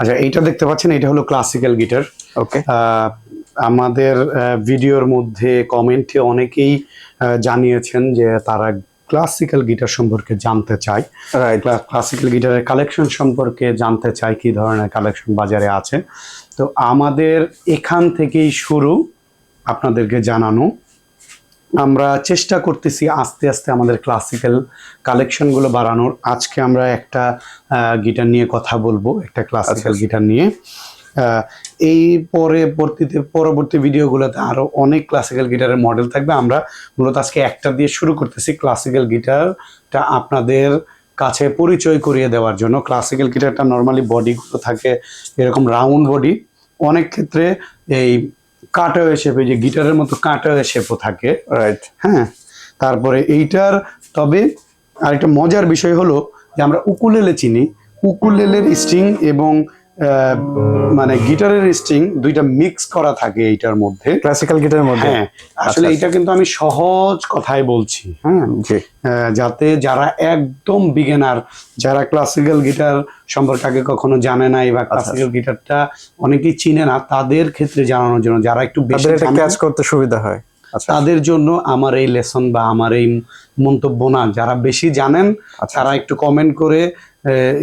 আচ্ছা এইটা দেখতে পাচ্ছেন এটা হলো ক্লাসিক্যাল গিটার ওকে আমাদের ভিডিওর মধ্যে কমেন্টে অনেকেই জানিয়েছেন যে তারা ক্লাসিক্যাল গিটার সম্পর্কে জানতে চায়। ক্লাসিক্যাল গিটারের কালেকশন সম্পর্কে জানতে চাই কি ধরনের কালেকশন বাজারে আছে। তো আমাদের এখান থেকেই শুরু। আপনাদেরকে জানানো। আমরা চেষ্টা করতেছি আস্তে আস্তে আমাদের ক্লাসিক্যাল কালেকশনগুলো বাড়ানোর। আজকে আমরা একটা গিটার নিয়ে কথা বলব একটা ক্লাসিক্যাল আচ্ছা। গিটার নিয়ে। এই পরবর্তীতে পরবর্তী ভিডিওগুলোতে আরও অনেক ক্লাসিক্যাল গিটারের মডেল থাকবে। আমরা মূলত আজকে একটা দিয়ে শুরু করতেছি ক্লাসিক্যাল গিটারটা আপনাদের কাছে পরিচয় করিয়ে দেওয়ার জন্য। ক্লাসিক্যাল গিটারটা নর্মালি বডিগুলো থাকে এরকম রাউন্ড বডি অনেক ক্ষেত্রে এই কাটাওয়ে শেপে যে গিটারের মতো কাঁটা শেপও থাকে রাইট হ্যাঁ? তারপরে এইটার, তবে আরেকটা মজার বিষয় হলো যে আমরা উকুলেলে চিনি। উকুলেলের স্ট্রিং এবং মানে গিটারের স্ট্রিং দুইটা মিক্স করা থাকে এইটার মধ্যে। ক্লাসিক্যাল গিটারের মধ্যে? হ্যাঁ আসলে আচ্ছা। এটা কিন্তু আমি সহজ কথাই বলছি হ্যাঁ। যাতে যারা একদম বিগিনার যারা ক্লাসিক্যাল গিটার সম্পর্কে আগে কখনো জানে নাই বা আচ্ছা। ক্লাসিক্যাল গিটারটা অনেকেই চিনে না তাদের ক্ষেত্রে জানানোর জন্য যারা একটু বেশি ক্যাচ করতে সুবিধা হয়। আচ্ছা তাদের জন্য আমার এই লেসন বা আমার এই মন্তব্য না। যারা বেশি জানেন আচ্ছা তারা একটু কমেন্ট করে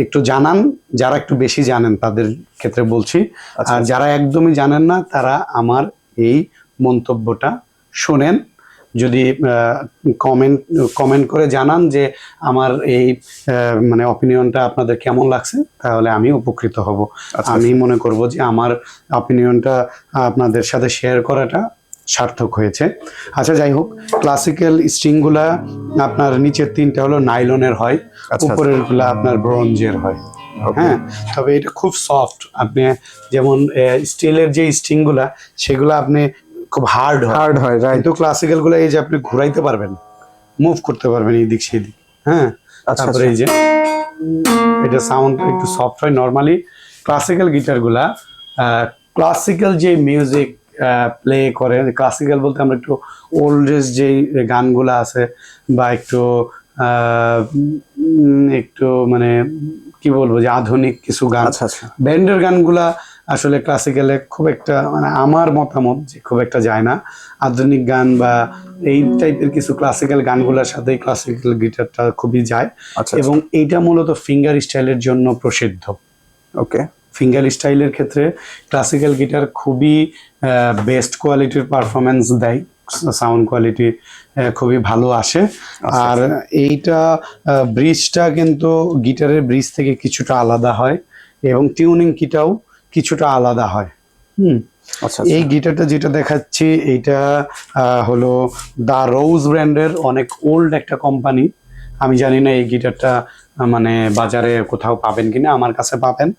একটু জানান। যারা একটু বেশি জানেন তাদের ক্ষেত্রে বলছি। আচ্ছা। আর যারা একদমই জানেন না তারা আমার এই মন্তব্যটা শোনেন। যদি কমেন্ট কমেন্ট করে জানান যে আমার এই মানে অপিনিয়নটা আপনাদের কেমন লাগছে তাহলে আমি উপকৃত হব। আচ্ছা, আমি মনে করব যে আমার অপিনিয়নটা আপনাদের সাথে শেয়ার করাটা সার্থক হয়েছে। আচ্ছা যাই হোক ক্লাসিক্যাল স্ট্রিংগুলা আপনার নিচের তিনটা হলো নাইলনের হয় আচ্ছা। উপরেরগুলা আপনার ব্রোঞ্জের হয়। হ্যাঁ তবে এটা খুব সফট আপনি যেমন স্টিলের যে স্ট্রিংগুলা সেগুলো আপনি খুব হার্ড হার্ড হয় রাইট কিন্তু ক্লাসিক্যালগুলো এই যে আপনি ঘুরাইতে পারবেন মুভ করতে পারবেন এই দিক সেই দিক হ্যাঁ আচ্ছা, তারপরে এই যে এটা সাউন্ড একটু সফট হয় নর্মালি ক্লাসিক্যাল গিটারগুলা ক্লাসিক্যাল যে মিউজিক প্লে করে। ক্লাসিক্যাল বলতে আমরা একটু ওল্ডেজ যেই গানগুলো আছে বা একটু একটু মানে কি বলব যে আধুনিক কিছু গান। আচ্ছা আচ্ছা। ব্যান্ডের গানগুলা আসলে ক্লাসিক্যালে খুব একটা মানে আমার মতামত যে খুব একটা যায় না। আধুনিক গান বা এই টাইপের কিছু ক্লাসিক্যাল গানগুলোর সাথে ক্লাসিক্যাল গিটারটা খুবই যায়। আচ্ছা এবং এইটা মূলত ফিঙ্গার স্টাইলের জন্য প্রসিদ্ধ। ওকে ফিঙ্গার স্টাইলের ক্ষেত্রে ক্লাসিক্যাল গিটার খুবই বেস্ট কোয়ালিটির পারফরমেন্স দেয়। সাউন্ড কোয়ালিটি খুবই ভালো আসে। আচ্ছা। আর এইটা ব্রিজটা কিন্তু গিটারের ব্রিজ থেকে কিছুটা আলাদা হয় এবং টিউনিং কিটাও কিছুটা আলাদা হয়। হুম। আচ্ছা এই গিটারটা যেটা দেখাচ্ছি এইটা হলো দা রোজ ব্র্যান্ডের অনেক ওল্ড একটা কোম্পানি আমি জানি না এই গিটারটা মানে বাজারে কোথাও পাবেন কিনা আমার কাছে পাবেন।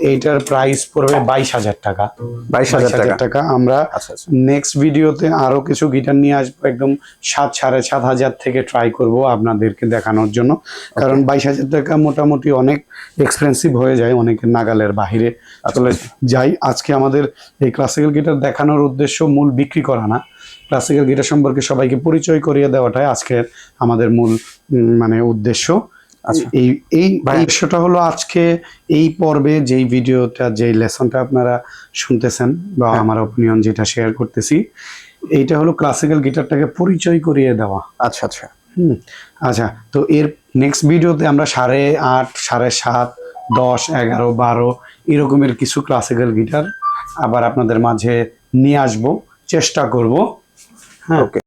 এইটার প্রাইস পড়বে বাইশ হাজার টাকা। বাইশ হাজার টাকা। আমরা আচ্ছা আচ্ছা। নেক্সট ভিডিওতে আরও কিছু গিটার নিয়ে আসব একদম সাত সাড়ে সাত হাজার থেকে ট্রাই করব আপনাদেরকে দেখানোর জন্য। কারণ বাইশ হাজার টাকা মোটামুটি অনেক এক্সপেন্সিভ হয়ে যায় অনেকের নাগালের বাহিরে চলে যাই। আজকে আমাদের এই ক্লাসিক্যাল গিটার দেখানোর উদ্দেশ্য মূল বিক্রি করা না। ক্লাসিক্যাল গিটার সম্পর্কে সবাইকে পরিচয় করিয়ে দেওয়াটাই আজকের আমাদের মূল মানে উদ্দেশ্য। আচ্ছা। এই এই এই বিষয়টা হলো আজকে এই পর্বে যেই ভিডিওটা যেই লেসনটা আপনারা শুনতেছেন বা হ্যাঁ। আমার অপিনিয়ন যেটা শেয়ার করতেছি এইটা হলো ক্লাসিক্যাল গিটারটাকে পরিচয় করিয়ে দেওয়া। আচ্ছা আচ্ছা। হুম আচ্ছা তো এর নেক্সট ভিডিওতে আমরা সাড়ে আট সাড়ে সাত দশ এগারো বারো এরকমের কিছু ক্লাসিক্যাল গিটার আবার আপনাদের মাঝে নিয়ে আসব চেষ্টা করব। হ্যাঁ। ওকে